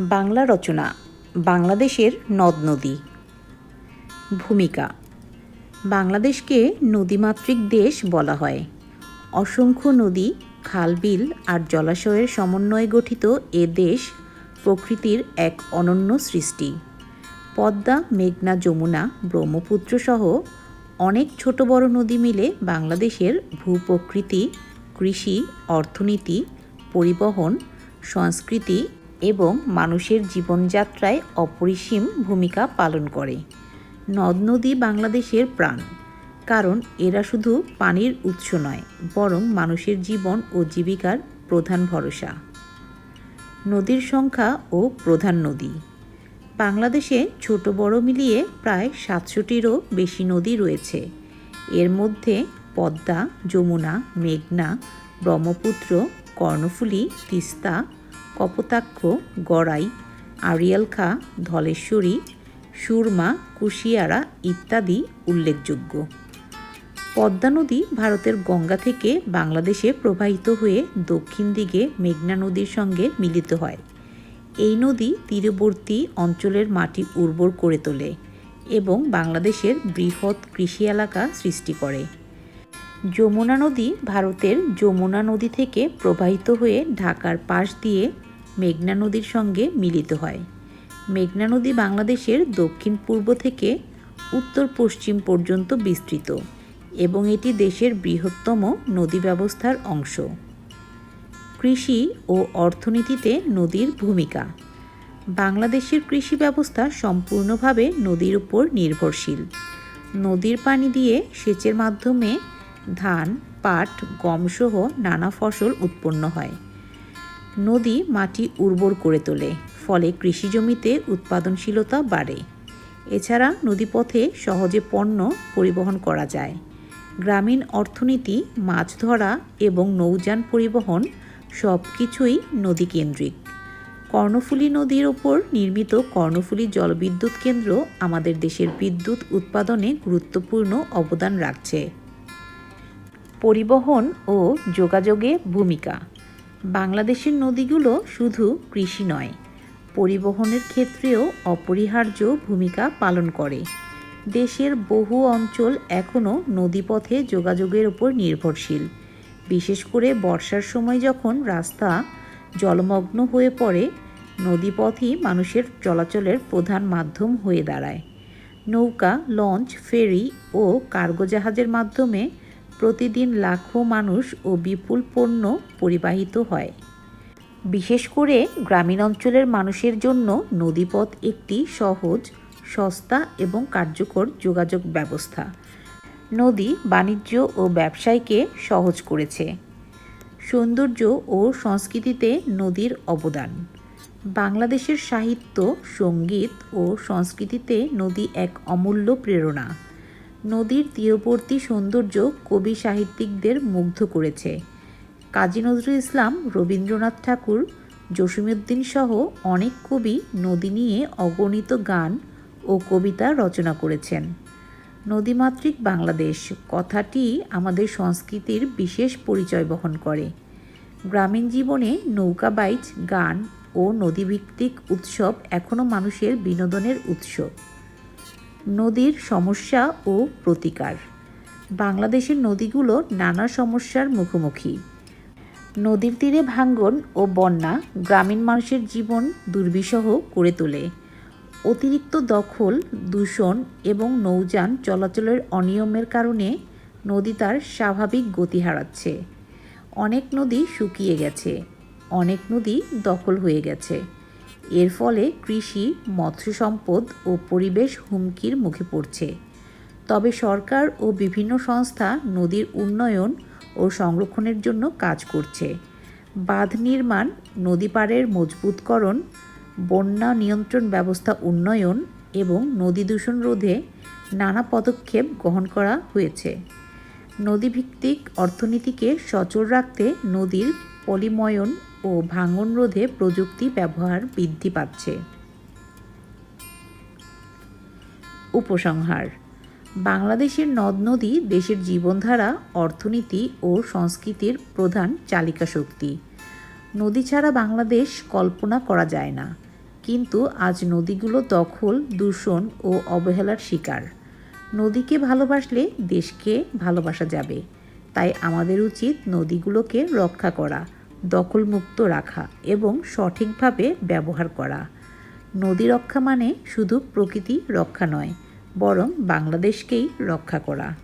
বাংলা রচনা, বাংলাদেশের নদ নদী। ভূমিকা, বাংলাদেশকে নদীমাতৃক দেশ বলা হয়। অসংখ্য নদী খালবিল আর জলাশয়ের সমন্বয়ে গঠিত এ দেশ প্রকৃতির এক অনন্য সৃষ্টি। পদ্মা, মেঘনা, যমুনা ব্রহ্মপুত্র সহ অনেক ছোট বড় নদী মিলে বাংলাদেশের ভূপ্রকৃতি, কৃষি, অর্থনীতি, পরিবহন, সংস্কৃতি এবং মানুষের জীবনযাত্রায় অপরিসীম ভূমিকা পালন করে। নদ নদী বাংলাদেশের প্রাণ। কারণ এরা শুধু পানির উৎস নয়, বরং মানুষের জীবন ও জীবিকার প্রধান ভরসা। নদীর সংখ্যা ও প্রধান নদী। বাংলাদেশে ছোট বড় মিলিয়ে প্রায় সাতশোটিরও বেশি নদী রয়েছে। এর মধ্যে পদ্মা, যমুনা, মেঘনা, ব্রহ্মপুত্র, কর্ণফুলী, তিস্তা কপোতাক্ষ, গড়াই, আড়িয়াল খা, ধলেশ্বরী, সুরমা, কুশিয়ারা ইত্যাদি উল্লেখযোগ্য। পদ্মা নদী ভারতের গঙ্গা থেকে বাংলাদেশে প্রবাহিত হয়ে দক্ষিণ দিকে মেঘনা নদীর সঙ্গে মিলিত হয়। এই নদী তীরবর্তী অঞ্চলের মাটি উর্বর করে তোলে এবং বাংলাদেশের বৃহৎ কৃষি এলাকা সৃষ্টি করে। যমুনা নদী ভারতের যমুনা নদী থেকে প্রবাহিত হয়ে ঢাকার পাশ দিয়ে মেঘনা নদীর সঙ্গে মিলিত হয়। মেঘনা নদী বাংলাদেশের দক্ষিণ পূর্ব থেকে উত্তর পশ্চিম পর্যন্ত বিস্তৃত এবং এটি দেশের বৃহত্তম নদী ব্যবস্থার অংশ। কৃষি ও অর্থনীতিতে নদীর ভূমিকা। বাংলাদেশের কৃষি ব্যবস্থা সম্পূর্ণভাবে নদীর উপর নির্ভরশীল। নদীর পানি দিয়ে সেচের মাধ্যমে ধান, পাট, গমসহ নানা ফসল উৎপন্ন হয়। নদী মাটি উর্বর করে তোলে, ফলে কৃষি জমিতে উৎপাদনশীলতা বাড়ে। এছাড়া নদীপথে সহজে পণ্য পরিবহন করা যায়। গ্রামীণ অর্থনীতি, মাছ ধরা এবং নৌযান পরিবহন সব কিছুই নদীকেন্দ্রিক। কর্ণফুলী নদীর ওপর নির্মিত কর্ণফুলী জলবিদ্যুৎ কেন্দ্র আমাদের দেশের বিদ্যুৎ উৎপাদনে গুরুত্বপূর্ণ অবদান রাখছে। পরিবহন ও যোগাযোগে ভূমিকা। বাংলাদেশের নদীগুলো শুধু কৃষি নয়, পরিবহনের ক্ষেত্রেও অপরিহার্য ভূমিকা পালন করে। দেশের বহু অঞ্চল এখনও নদীপথে যোগাযোগের উপর নির্ভরশীল। বিশেষ করে বর্ষার সময় যখন রাস্তা জলমগ্ন হয়ে পড়ে, নদীপথই মানুষের চলাচলের প্রধান মাধ্যম হয়ে দাঁড়ায়। নৌকা, লঞ্চ, ফেরি ও কার্গো জাহাজের মাধ্যমে প্রতিদিন লাখো মানুষ ও বিপুল পণ্য পরিবাহিত হয়। বিশেষ করে গ্রামীণ অঞ্চলের মানুষের জন্য নদীপথ একটি সহজ, সস্তা এবং কার্যকর যোগাযোগ ব্যবস্থা। নদী বাণিজ্য ও ব্যবসায়কে সহজ করেছে। সৌন্দর্য ও সংস্কৃতিতে নদীর অবদান। বাংলাদেশের সাহিত্য, সংগীত ও সংস্কৃতিতে নদী এক অমূল্য প্রেরণা। নদীর তীরবর্তী সৌন্দর্য কবি সাহিত্যিকদের মুগ্ধ করেছে। কাজী নজরুল ইসলাম, রবীন্দ্রনাথ ঠাকুর জসিমুদ্দিন সহ অনেক কবি নদী নিয়ে অগণিত গান ও কবিতা রচনা করেছেন। নদীমাতৃক বাংলাদেশ, কথাটি আমাদের সংস্কৃতির বিশেষ পরিচয় বহন করে। গ্রামীণ জীবনে নৌকা বাইচ, গান ও নদীভিত্তিক উৎসব এখনও মানুষের বিনোদনের উৎস। নদীর সমস্যা ও প্রতিকার। বাংলাদেশের নদীগুলো নানা সমস্যার মুখোমুখি। নদীর তীরে ভাঙ্গন ও বন্যা গ্রামীণ মানুষের জীবন দুর্বিষহ করে তোলে। অতিরিক্ত দখল, দূষণ এবং নৌযান চলাচলের অনিয়মের কারণে নদী তার স্বাভাবিক গতি হারাচ্ছে। অনেক নদী শুকিয়ে গেছে, অনেক নদী দখল হয়ে গেছে। এর ফলে কৃষি মৎস্য সম্পদ ও পরিবেশ হুমকির মুখে পড়ছে। তবে সরকার ও বিভিন্ন সংস্থা নদীর উন্নয়ন ও সংরক্ষণের জন্য কাজ করছে। বাঁধ নির্মাণ, নদী পাড়ের মজবুতকরণ, বন্যা নিয়ন্ত্রণ ব্যবস্থা উন্নয়ন এবং নদী দূষণ রোধে নানা পদক্ষেপ গ্রহণ করা হয়েছে। নদীভিত্তিক অর্থনীতিকে সচল রাখতে নদীর পলিময়ন ও ভাঙন রোধে প্রযুক্তি ব্যবহার বৃদ্ধি পাচ্ছে। উপসংহার, বাংলাদেশের নদ নদী দেশের জীবনধারা, অর্থনীতি ও সংস্কৃতির প্রধান চালিকা শক্তি। নদী ছাড়া বাংলাদেশ কল্পনা করা যায় না, কিন্তু আজ নদীগুলো দখল, দূষণ ও অবহেলার শিকার। নদীকে ভালোবাসলে দেশকে ভালোবাসা যাবে, তাই আমাদের উচিত নদীগুলোকে রক্ষা করা। দখলমুক্ত রাখা এবং সঠিকভাবে ব্যবহার করা। নদী রক্ষা মানে শুধু প্রকৃতি রক্ষা নয়, বরং বাংলাদেশকেই রক্ষা করা।